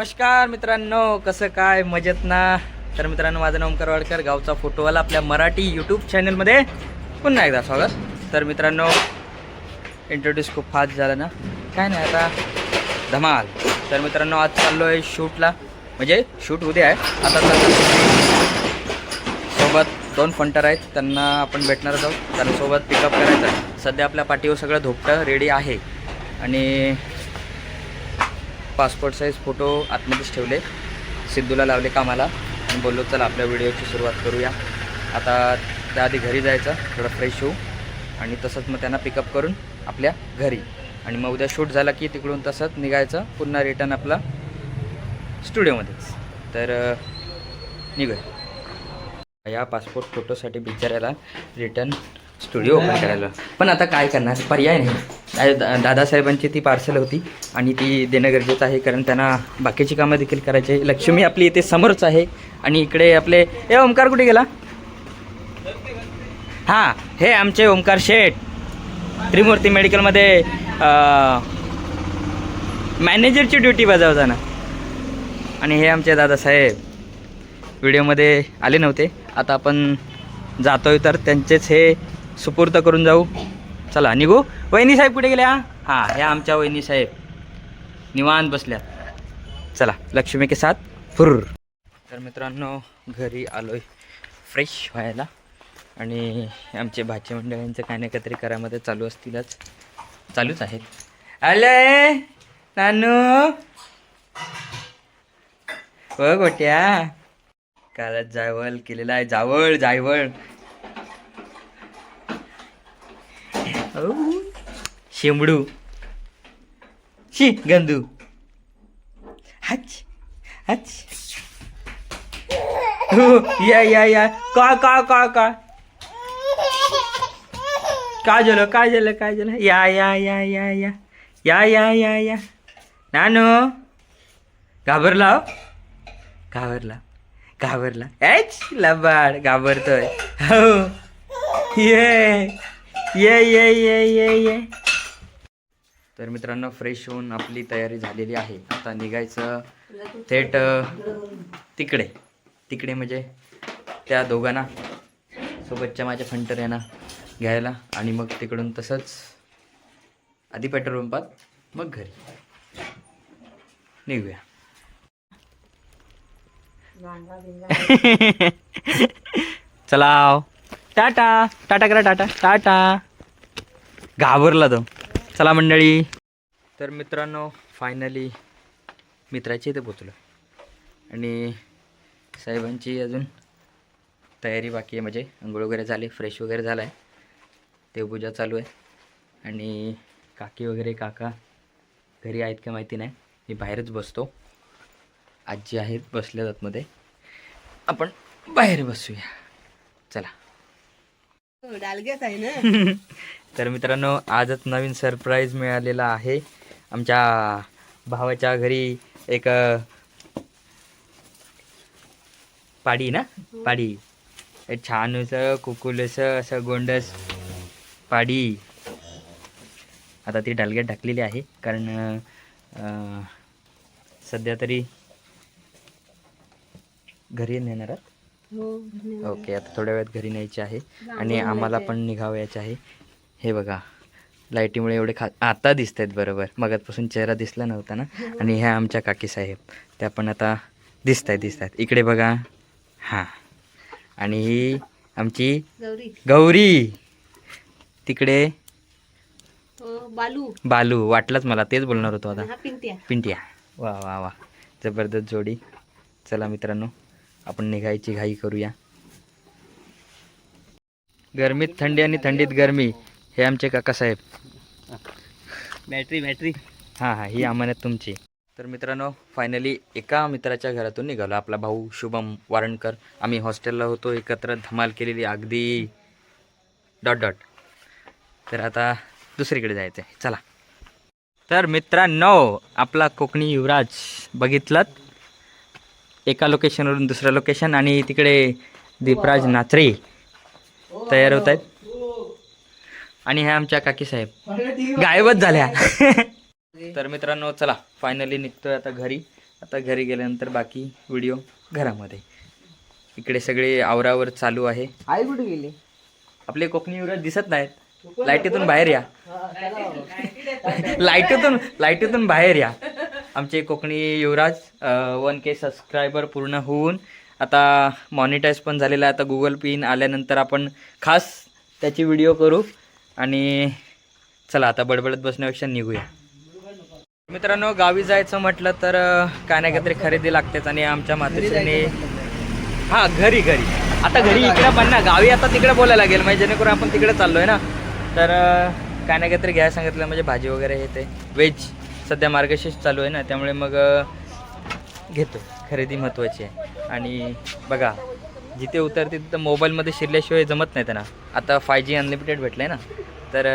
नमस्कार मित्रांनो कसं काय? मजेत ना? तर मित्रांनो माझं नाव करवाडकर गावचा फोटोवाला आपल्या मराठी यूट्यूब चॅनलमध्ये पुन्हा एकदा स्वागत. तर मित्रांनो इंट्रोड्यूस खूप फास्ट झालं ना? काय नाही आता? धमाल. तर मित्रांनो आज चाललो आहे शूटला. म्हणजे शूट उद्या आहे. आता तर सोबत दोन फंटर आहेत. त्यांना आपण भेटणार आहोत. त्यांना सोबत पिकअप करायचं आहे. सध्या आपल्या पाठीवर सगळं धोपटं रेडी आहे. आणि पासपोर्ट साईज फोटो आतमध्येच ठेवले. सिद्धूला लावले कामाला. आणि बोललो चला आपल्या व्हिडिओची सुरुवात करूया. आता त्याआधी घरी जायचं थोडं फ्रेश होऊ. आणि तसंच मग त्यांना पिकअप करून आपल्या घरी. आणि मग उद्या शूट झाला की तिकडून तसंच निघायचं पुन्हा रिटर्न आपला स्टुडिओमध्येच तर निघूया. या पासपोर्ट फोटोसाठी बिचारायला रिटर्न स्टुडिओ ओपन करायला. पण आता काय करणार? पर्याय नाही. दादासाहेबांची ती पार्सल होती आणि ती देणं गरजेचं आहे कारण त्यांना बाकीची कामं देखील करायची आहे. लक्ष्मी आपली इथे समोरच आहे आणि इकडे आपले ए ओंकार कुठे गेला? हां हे आमचे ओंकार शेठ. त्रिमूर्ती मेडिकलमध्ये मॅनेजरची ड्युटी बजावताना. आणि हे आमचे दादासाहेब. व्हिडिओमध्ये आले नव्हते. आता आपण जातोय तर त्यांचेच हे सुपूर्त करून जाऊ. चला निघू. वहिनी साहेब कुठे गेल्या हां? ह्या आमच्या वहिनी साहेब. निवांत बसल्या चला लक्ष्मी के साथ. फुर तर मित्रांनो घरी आलोय. फ्रेश व्हायला. आणि आमचे भाची मंडळींचं काही ना काहीतरी करामध्ये चालू असतीलच. चालूच आहेत. आले! नानू! हो गोट्या! कालच जावळ केलेला आहे. जावळ जायवळ. शेंबडू. शी गंदू. हच हच. हो या या या. का का का का? काय झालं काय झालं काय झालं? या या या या या. या या या या. नानू घाबरला हो? घाबरला घाबरला. एच लबाड घाबरतोय. हो. ये ये ये ये ये ये. तर मित्रांनो फ्रेश होऊन आपली तयारी झालेली आहे. आता निघायचं थेट तिकडे. तिकडे म्हणजे त्या दोघांना सोबतच्या माझ्या फंटर यांना घ्यायला आणि मग तिकडून तसंच आधी पेट्रोल पंपात मग घरी. निघूया. चला टाटा. टाटा करा टाटा. टाटा. घाबरला तो. चला मंडळी. तर मित्रांनो फायनली मित्राची इथे पोचलो आणि साहेबांची अजून तयारी बाकी आहे. म्हणजे अंघोळ वगैरे झाली फ्रेश वगैरे झाला आहे देवपूजा चालू आहे. आणि काकी वगैरे काका घरी आहेत का माहिती नाही. मी बाहेरच बसतो. आजी आहेत बसल्या आतमध्ये आपण बाहेर बसूया. चला. तर मित्रांनो आजच नवीन सरप्राईज मिळालेला आहे. आमच्या भावाच्या घरी एक पाडी ना? पाडी. एक छान असं कुकुलसं असं गोंडस पाडी. आता ती डालग्यात टाकलेली आहे. कारण सध्या तरी घरी नेणार आहात? हो ओके आता थोड्या वेळात घरी न्यायची आहे आणि आम्हाला पण निघावायचे आहे. हे बघा लाईटीमुळे एवढे खा आता दिसत आहेत बरोबर. मगातपासून चेहरा दिसला नव्हता ना. आणि ह्या आमच्या काकी साहेब त्या पण आता दिसत आहेत दिसत आहेत इकडे बघा. हां. आणि ही आमची गौरी. तिकडे हो, बालू. बालू. वाटलंच मला तेच बोलणार होतो आता. हा पिंट्या. पिंट्या. वा वा वा. जबरदस्त जोडी. चला मित्रांनो आपण निघायची घाई करूया. गरमीत थंडी आणि थंडीत गरमी हे आमचे काकासाहेब. Battery battery. हां हां ही अमानत तुमची. तर मित्रांनो फायनली एका मित्राच्या घरातून निघालो. आपला भाऊ शुभम वारणकर. आम्ही हॉस्टेलला होतो. एकत्र धमाल केलेली अगदी डॉट डॉट तर आता दुसरीकडे जायचं आहे चला. तर मित्रांनो आपला कोकणी युवराज बघितलं एका लोकेशनवरून दुसरं लोकेशन आणि तिकडे दीपराज नाचरे तयार होत आहेत. आणि ह्या आमच्या काकी साहेब. गायबच झाल्या. तर मित्रांनो चला फायनली निघतोय आता घरी. आता घरी गेल्यानंतर बाकी व्हिडिओ घरामध्ये. इकडे सगळे आवरावर चालू आहे. आई कुठे गेली? आपले कोकणी युवराज दिसत नाहीत. लाईटीतून बाहेर या. लाईटीतून लाईटीतून बाहेर या. आमचे Kokani Yuvraj one K subscriber पूर्ण होऊन आता मॉनिटाईज पण झालेला आहे. आता गुगल पिन आल्यानंतर आपण खास त्याची व्हिडिओ करू आणि चला आता बडबडत बसण्यापेक्षा निघूया. मित्रांनो गावी जायचं म्हटलं तर काय नाही काहीतरी खरेदी लागतेच आणि आमच्या मातोश्रीने हा घरी घरी. आता घरी इकडे पण ना गावी आता तिकडे बोलायला लागेल म्हणजे जेणेकरून आपण तिकडे चाललोय ना. तर काय नाही काहीतरी घ्यायला सांगितलं म्हणजे भाजी वगैरे हे ते. व्हेज सध्या मार्गशीर्ष चालू आहे ना त्यामुळे मग घेतो. खरेदी महत्त्वाची आहे. आणि बघा जिथे उतरते तिथं मोबाईलमध्ये शिरल्याशिवाय जमत नाही त्यांना. आता फाय जी अनलिमिटेड भेटलं आहे ना तर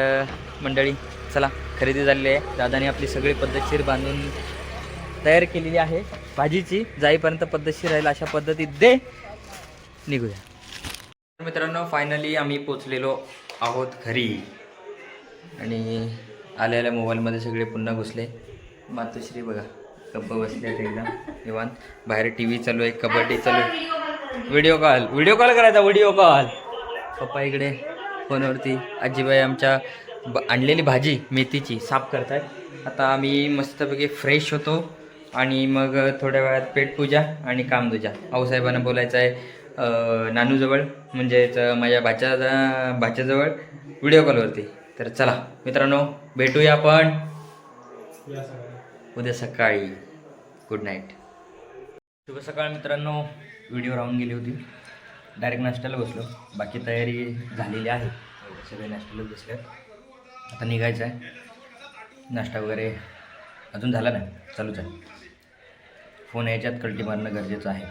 मंडळी चला खरेदी झालेली आहे. दादाने आपली सगळी पद्धतशीर बांधून तयार केलेली आहे. भाजीची जाईपर्यंत पद्धतशीर राहील अशा पद्धतीत दे निघूया मित्रांनो फायनली आम्ही पोचलेलो आहोत घरी. आणि आलेल्या मोबाईलमध्ये सगळे पुन्हा घुसले. मातोश्री बघा गप्प बसले एकदम. निवांत. बाहेर टी व्ही चालू आहे कबड्डी चालू आहे. व्हिडिओ कॉल व्हिडिओ कॉल करायचा व्हिडिओ कॉल पप्पा इकडे फोनवरती. आजीबाई आमच्या ब आणलेली भाजी मेथीची साफ करतात आता आम्ही मस्तपैकी फ्रेश होतो आणि मग थोड्या वेळात पेटपूजा आणि कामदूजा आऊसाहेबांना बोलायचं आहे नानूजवळ म्हणजेच माझ्या भाच्या भाच्याजवळ व्हिडिओ कॉलवरती तर चला मित्रांनो भेटूया आपण. उद्या सकाळी. गुड नाईट शुभ सकाळ मित्रांनो. व्हिडिओ राहून गेली होती. डायरेक्ट नाश्त्याला बसलो. बाकी तयारी झालेली आहे. सगळे नाश्त्याला बसले आता निघायचं आहे नाश्ता वगैरे अजून झाला नाही. चालूच आहे. फोन यायच्यात कल्टी मारणं गरजेचं आहे.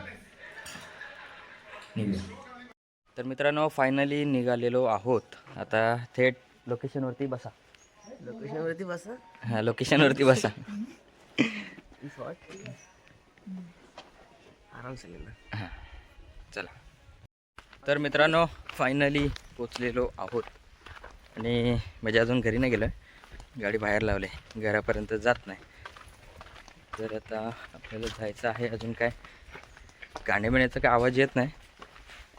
निघूया. तर मित्रांनो फायनली निघालेलो आहोत. आता थेट लोकेशनवरती बसा. लोकेशनवरती बसा. हां लोकेशनवरती बसा. आराम हां चला। तर मित्रांनो फायनली पोचलेलो आहोत. आणि म्हणजे अजून घरी नाही गेलं गाडी बाहेर लावले. घरापर्यंत जात नाही. तर आता आपल्याला जायचं आहे अजून काय? गाणे बिण्याचा काय आवाज येत नाही.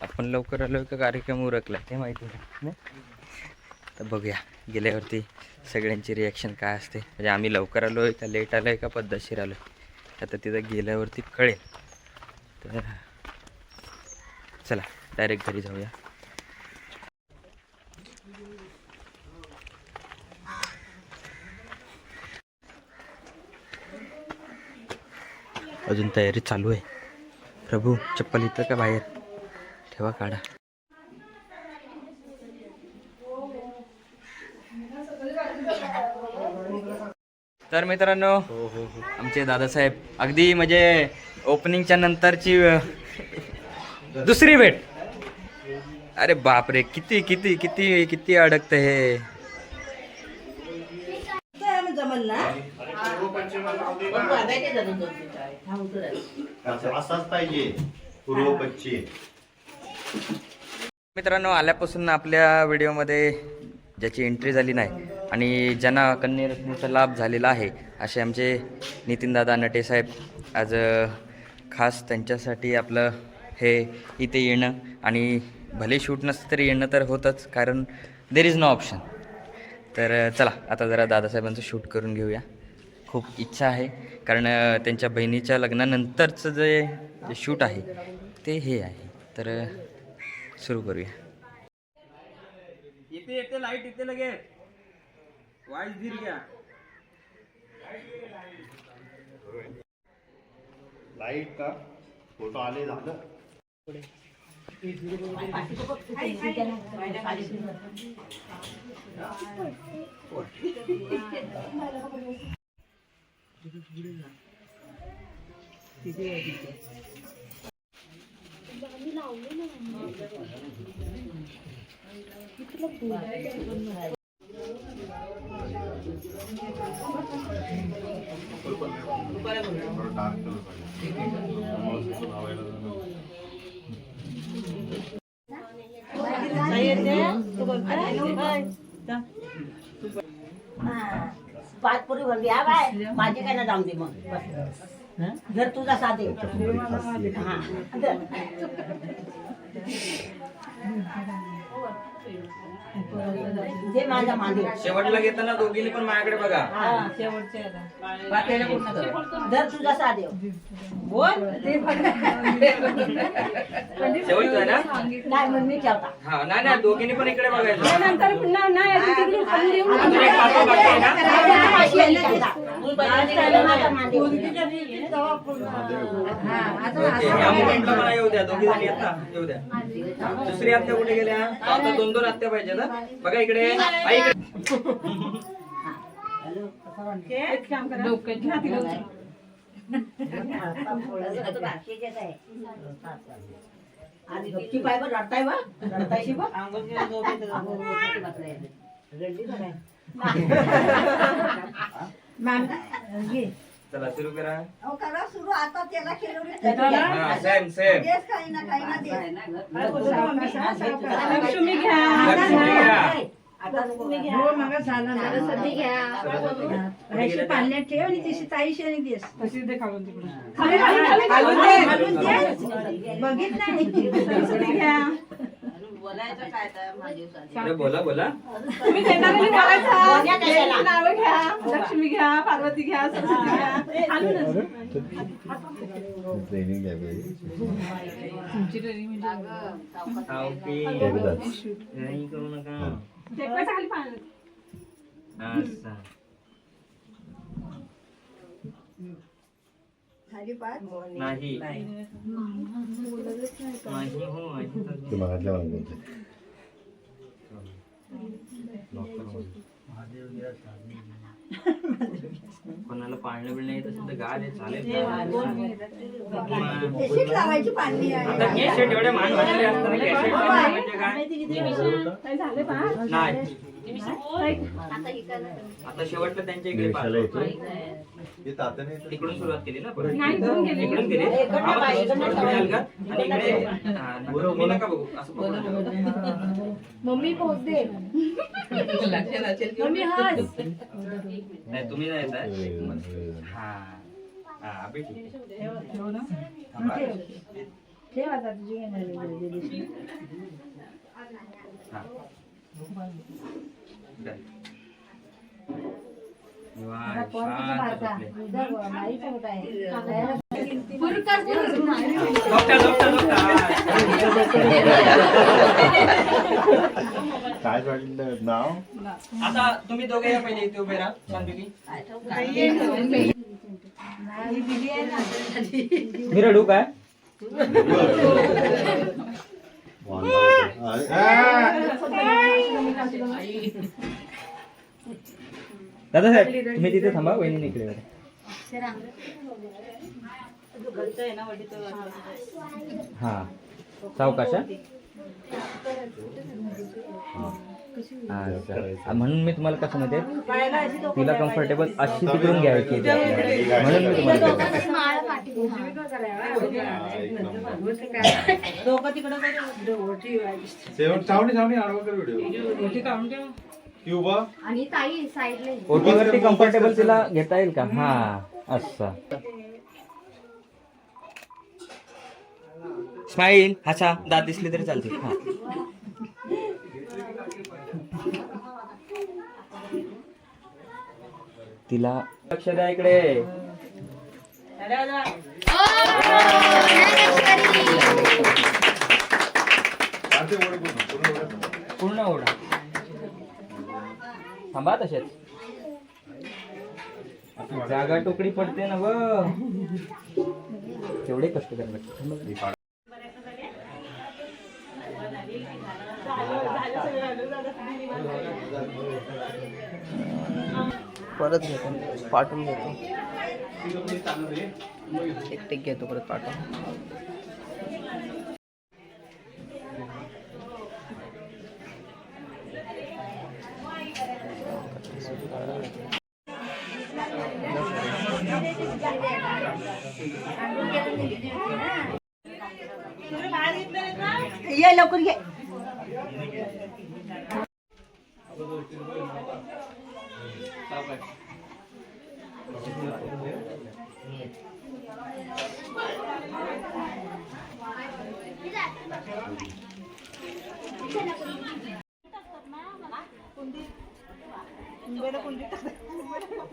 आपण लवकर आलो का कार्यक्रम उरकला ते माहिती नाही. तर बघूया गेल्यावरती सगळ्यांची रिॲक्शन काय असते. म्हणजे आम्ही लवकर आलो आहे का लेट आलो आहे का पद्धतशीर आलो आहे आता तिथं गेल्यावरती कळेल. तर चला डायरेक्ट घरी जाऊया. अजून तयारी चालू आहे. प्रभू चप्पल इथं का बाहेर? ठेवा काढा. तर मित्रांनो आमचे दादासाहेब अगदी म्हणजे ओपनिंगच्या नंतरची दुसरी भेट. अरे बापरे किती किती किती किती अडकत हे. असाच पाहिजे पूर्व पश्चिम मित्रांनो आल्यापासून आपल्या व्हिडिओमध्ये ज्याची एंट्री झाली नाही आणि ज्यांना कन्यारत्नीचा लाभ झालेला आहे असे आमचे नितीनदादा नटेसाहेब आज खास त्यांच्यासाठी आपलं हे इथे येणं आणि भले शूट नसतं तरी येणं तर होतंच कारण देर इज नो ऑप्शन तर चला आता जरा दादासाहेबांचं शूट करून घेऊया. खूप इच्छा आहे कारण त्यांच्या बहिणीच्या लग्नानंतरचं जे शूट आहे ते हे आहे. तर सुरू करूया. इथे येते लाइट इथे लगेच. वाईस धीर घ्या लाइट का फोटो आले झालं पाच पुरी भरली हा बाय माझी काय ना जाऊन दे मग जर तुझा साधे हा. माझा मांडी शेवटला घेताना दोघींनी पण माझ्याकडे बघा हा वाटेला पूर्ण कर. धर तुझा साधे बोल शेवटचा आहे ना नाही मग मी ठेवता हा नाही नाही दोघींनी पण इकडे बघायचं नंतर पुन्हा नाही आधी तिकडून खाली येऊन अजून एक पाठवा बाकी आहे ना अशी आली ठेवता. माझा मांडी ओके, या मोमेंटला मला येऊ द्या दोघी जणी येत ना येऊ द्या दुसरी आत्या कुठे गेल्या आता दोन दोन आत्या पाहिजे ना बघा इकडे. आणि गप्पी पाय बघ रडताय बा रडतायशी बघ चला सुरू करा. करा सुरू. आता त्याला हा सेम सेम काही ना काही ना दे लक्ष्मी घ्या. लक्ष्मी घ्या. आता तुम्ही घ्या. हो मग झालं सरस्वती घ्या. सरस्वती घ्या. कुठे राशी गेल्या त्या? पाण्यात ठेव आणि तिशी ताईशी आणि देस. तशी दे खालून तिकडून. खाली, खाली, खाली, खाली, खाली, खालून दे, खाली. खालून दे. बघित नाही. सरस्वती घ्या. अरे बोला बोला. तुम्ही देणार आणि बोलायचं. बोलण्या कशाला? नावं घ्या लक्ष्मी घ्या पार्वती घ्या सरस्वती घ्या. खालूनच. ट्रेनिंग घ्यावी ओके एकदाच नाही करू नका टेकवायचं खाली पाण्यात. असं. नाही. नाही हो ते मागल्या मागून कोणाला पाळणं बिळणं येत असेल तर गा दे चालेल तशीच लावायची पाणी आता आहे कॅसेट एवढे मान वाजले असताना कॅसेट वाजवणं म्हणजे काय? नाही. आता शेवटला त्यांच्या इकडे पाहतो. तिकडून सुरुवात केली ना परत नाही इकडून गेले इकडून केली इकडनं पाय, मग इकडनं थोडं पाय. पुढे हलका. आणि इकडे हा, नका- तुम्ही नका बघू असं बघू नका. मम्मी पोहोचते मम्मी हस. नाही तुम्ही नाही येत आहे. हा. हा अभि ठीक आहे. थांबा. ठेव आता तुझी घेणार हा. Done. निवांत, शांत काय वाटलं नाव आता तुम्ही दोघे या पहिले इथे उभे राहा काय. आ, दादा साहेब तुम्ही तिथे थांबा वहिनी इकडे. हा. सावकाश? हा? हा. म्हणून मी तुम्हाला कसं माहिती तिला कम्फर्टेबल अशी तिकडून घ्यायची. म्हणून मी तुम्हाला हा, क्युबा आणि ताई साईडला ओटीवरती कम्फर्टेबल तिला घेता येईल का? हा असं स्माईल हसा दात दिसले तरी चालतील. हा. तिला लक्ष द्या इकडे. चालते पूर्ण पूर्ण ओढ. थांबा तसेच जागा टोकडी पडते ना व तेवढे कष्ट करायला परत घेतो. पाठवून घेतो एक टेक घेतो परत पाठवून.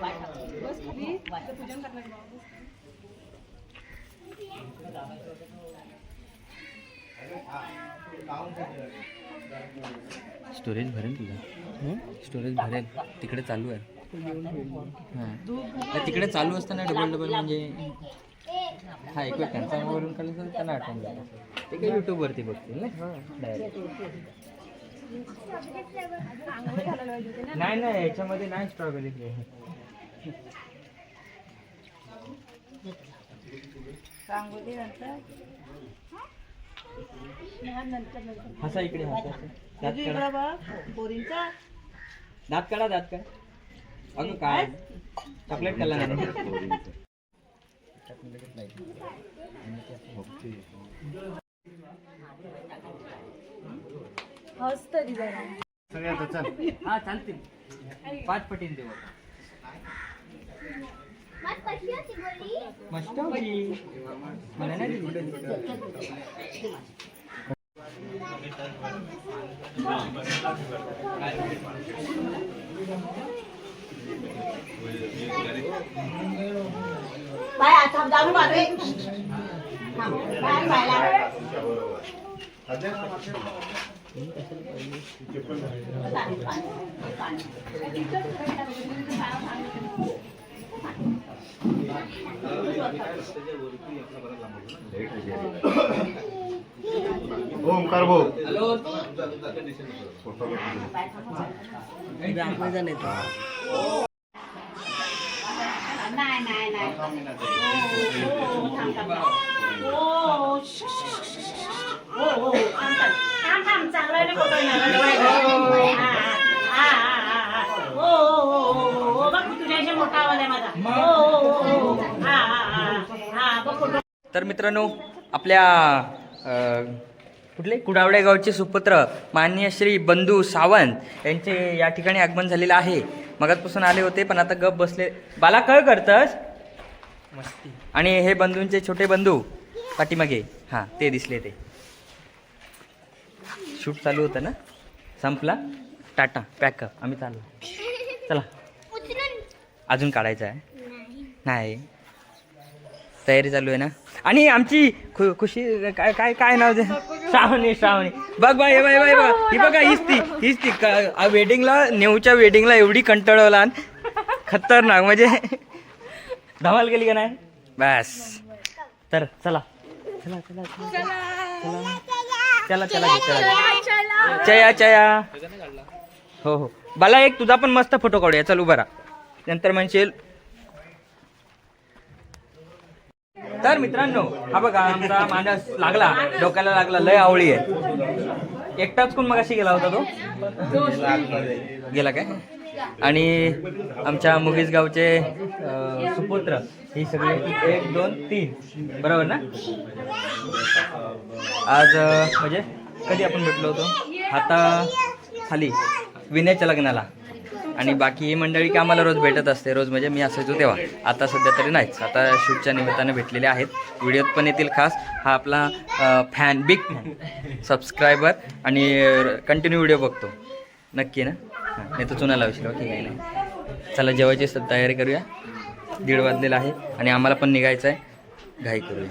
बाई टाकू. बाई. स्टोरेज भरेल तुझं स्टोरेज भरेल. तिकडे चालू आहे. हां. तिकडे चालू असताना डबल डबल म्हणजे हा एक वेळ त्यांचा मोबाईलवरून काढलं तर त्यांना आठवण झालं. ते काही यूट्यूबवरती बघतील ना डायरेक्ट नाही नाही याच्यामध्ये नाही स्ट्रॉबेरी हसा इकडे हसा. दात दात काढा दात काढा. अगं काय? चॉकलेट खाल्ला नाही. सगळ्यात चल. हा चालतील. पाच पटीन देऊ. मस्त होती मला नाही दिली. बाय आता दारू बाबे बाय बायला लेट हो जाएगा ओमकार भाऊ. नाही तर मित्रांनो आपल्या कुठले? कुडावडे गावचे सुपुत्र माननीय श्री बंधू सावंत यांचे या ठिकाणी आगमन झालेलं आहे. मगातपासून आले होते पण आता गप बसले. बाला कळ करतस? मस्ती. आणि हे बंधूंचे छोटे बंधू पाठीमागे. हां ते दिसले ते. शूट चालू होतं ना? संपला? टाटा पॅकअप आम्ही चाललो चला. अजून काढायचं आहे? नाही. तयारी चालू आहे ना? आणि आमची खु खुशी काय काय काय नाव दे श्रावणी श्रावणी. बघ बाय बाय बाय बा ही बघा हीच ती हीच ती वेडिंगला नेऊच्या वेडिंगला एवढी कंटाळवला. आणि खतरनाक म्हणजे धमाल केली का नाही? बस. तर चला. चला चला चला. चला चला चला चला. चया चया. हो हो. मला एक तुझा पण मस्त फोटो काढूया. चल उभा राहा. नंतर म्हणशील तर मित्रांनो हा बघा आमचा माणूस लागला. डोक्याला लागला. लय आवळी आहे. एकटाच कोण मग अशी गेला होता तो? गेला काय? आणि आमच्या मुगीस गावचे सुपुत्र ही सगळी एक दोन तीन. बरोबर ना? आज म्हणजे कधी आपण भेटलो होतो? आता खाली विनयच्या लग्नाला. आणि बाकी ही मंडळी की आम्हाला रोज भेटत असते रोज म्हणजे मी असायचो तेव्हा. आता सध्या तरी नाहीच. आता शूटच्या निमित्ताने भेटलेले आहेत. व्हिडिओत पण येतील खास. हा आपला फॅन बिग फॅन सबस्क्रायबर आणि कंटिन्यू व्हिडिओ बघतो. नक्की ना? हां नाही तर चुना लावशील ओके काही नाही. चला जेवायची तयारी करूया. दीड वाजलेला आहे. आणि आम्हाला पण निघायचं आहे. घाई करूया.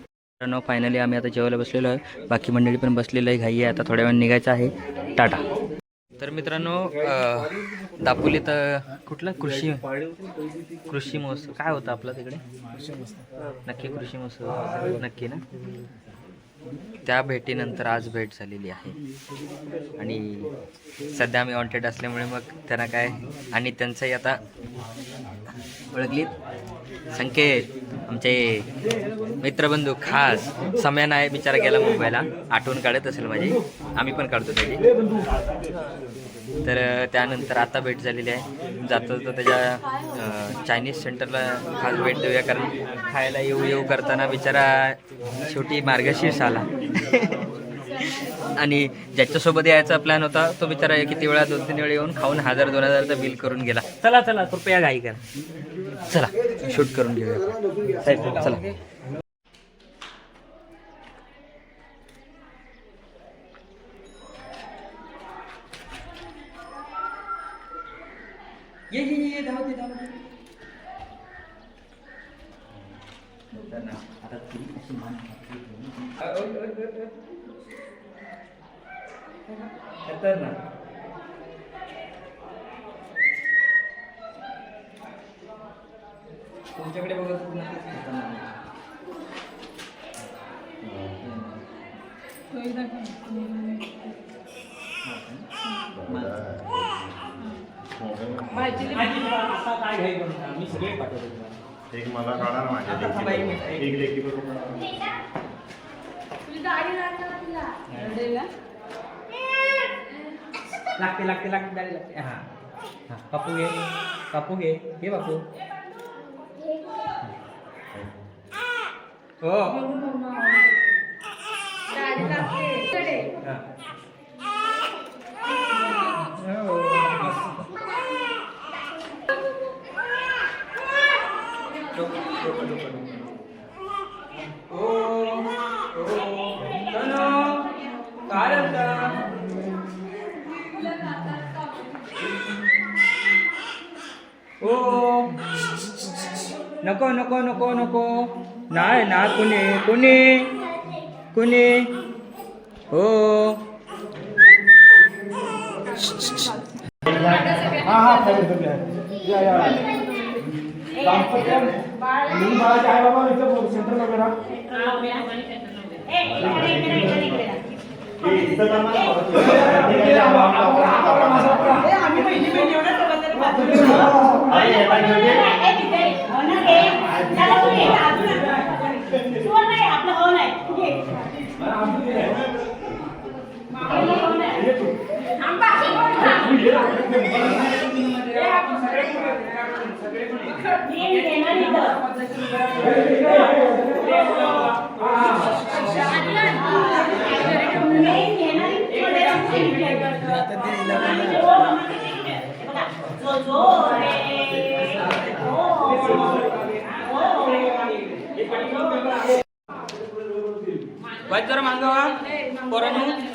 मित्रांनो फायनली आम्ही आता जेवायला बसलेलो आहे. बाकी मंडळी पण बसलेलं आहे. घाई आहे. आता थोड्या वेळ निघायचं आहे. टाटा. तर मित्रांनो दापोलीत कुठला? कृषी कृषी महोत्सव. काय होतं आपलं तिकडे? नक्की कृषी महोत्सव नक्की ना? त्या भेटीनंतर आज भेट झालेली आहे. आणि सध्या आम्ही वॉन्टेड असल्यामुळे मग त्यांना काय आणि त्यांचंही आता ओळखलीत. संकेत आमचे मित्रबंधू खास समय नाही बिचारा गेला मुंबईला. आठवण काढत असेल माझी. आम्ही पण काढतो त्याची. तर त्यानंतर आता भेट झालेली आहे. जातो तर त्याच्या चायनीज सेंटरला खास भेट देऊया कारण खायला येऊ येऊ करताना बिचारा शेवटी मार्गशीर्ष आला. आणि ज्याच्यासोबत यायचा प्लॅन होता तो बिचारा किती वेळा दोन तीन वेळा येऊन खाऊन हजार दोन हजारचं बिल करून गेला. चला चला कृपया घाई करा. चला शूट करून घेऊया. चला ये ये ये धाव दे धाव दे आता ती अशी मान खतरनाक तुमच्याकडे बघत होतो ना, तेच खतरनाक. तो एकदा कर. भाजीला आता काय घाई करू नका, मी सगळे पाठवतो तुम्हाला. ना माझ्या थांबा एक मिनिट. एक लेकी बरोबर काढा. रडेला. लागते लागते लागते गाडी लागते हा हा बापू घे बापू घे घे बापू हो हा. हो. डोकं, डोकं, डोकं, डोकं. ओ, ओ, सोनू, काय रडता? ओ नको नको नको नको नाही ना कुणी कुणी कुणी हो हा हा या या दाम्पत्य आई बाबा. इथं सेंटरला बेरा आपलं हो नाही वाईट जरा मागवा पोरांनो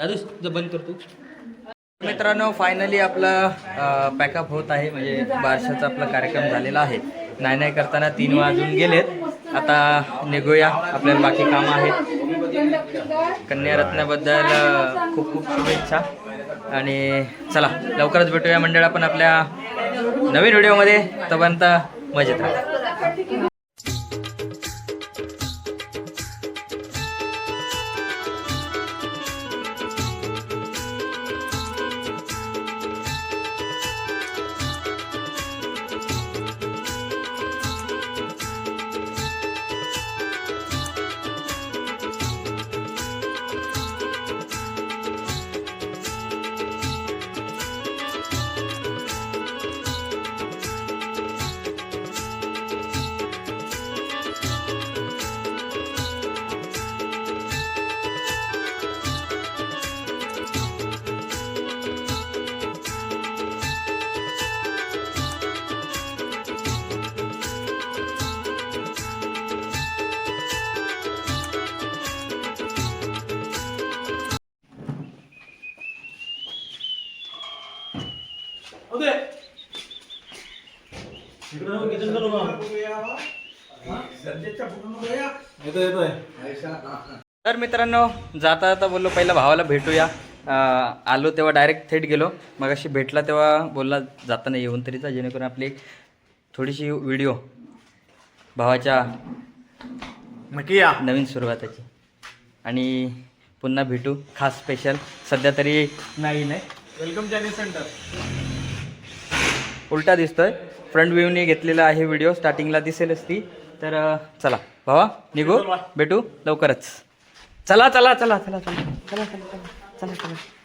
दादू बंद करतो मित्रांनो फायनली आपला पॅकअप होत आहे. म्हणजे बारशाचा आपला कार्यक्रम झालेला आहे. नाही नाही करताना तीन वाजून गेलेत. आता निघूया. आपल्याला बाकी कामं आहेत. कन्यारत्नाबद्दल खूप खूप शुभेच्छा. आणि चला लवकरच भेटूया मंडळ आपण आपल्या नवीन व्हिडिओमध्ये. तोपर्यंत मजेत राहा. येतो येतोय तर मित्रांनो जाता जाता बोललो पहिला भावाला भेटूया. आलो तेव्हा डायरेक्ट थेट गेलो. मग अशी भेटला तेव्हा बोलला जाताना येऊन तरी जा जेणेकरून आपली एक थोडीशी व्हिडिओ भावाच्या नक्की या. नवीन सुरुवाताची. आणि पुन्हा भेटू. खास स्पेशल सध्या तरी नाही नाही. Welcome Chinese centre. उलटा दिसतोय फ्रंट व्ह्यूने घेतलेला आहे व्हिडिओ स्टार्टिंगला दिसेलच ती तर चला भावा निघू भेटू लवकरच चला चला चला चला चला चला चला चला चला चला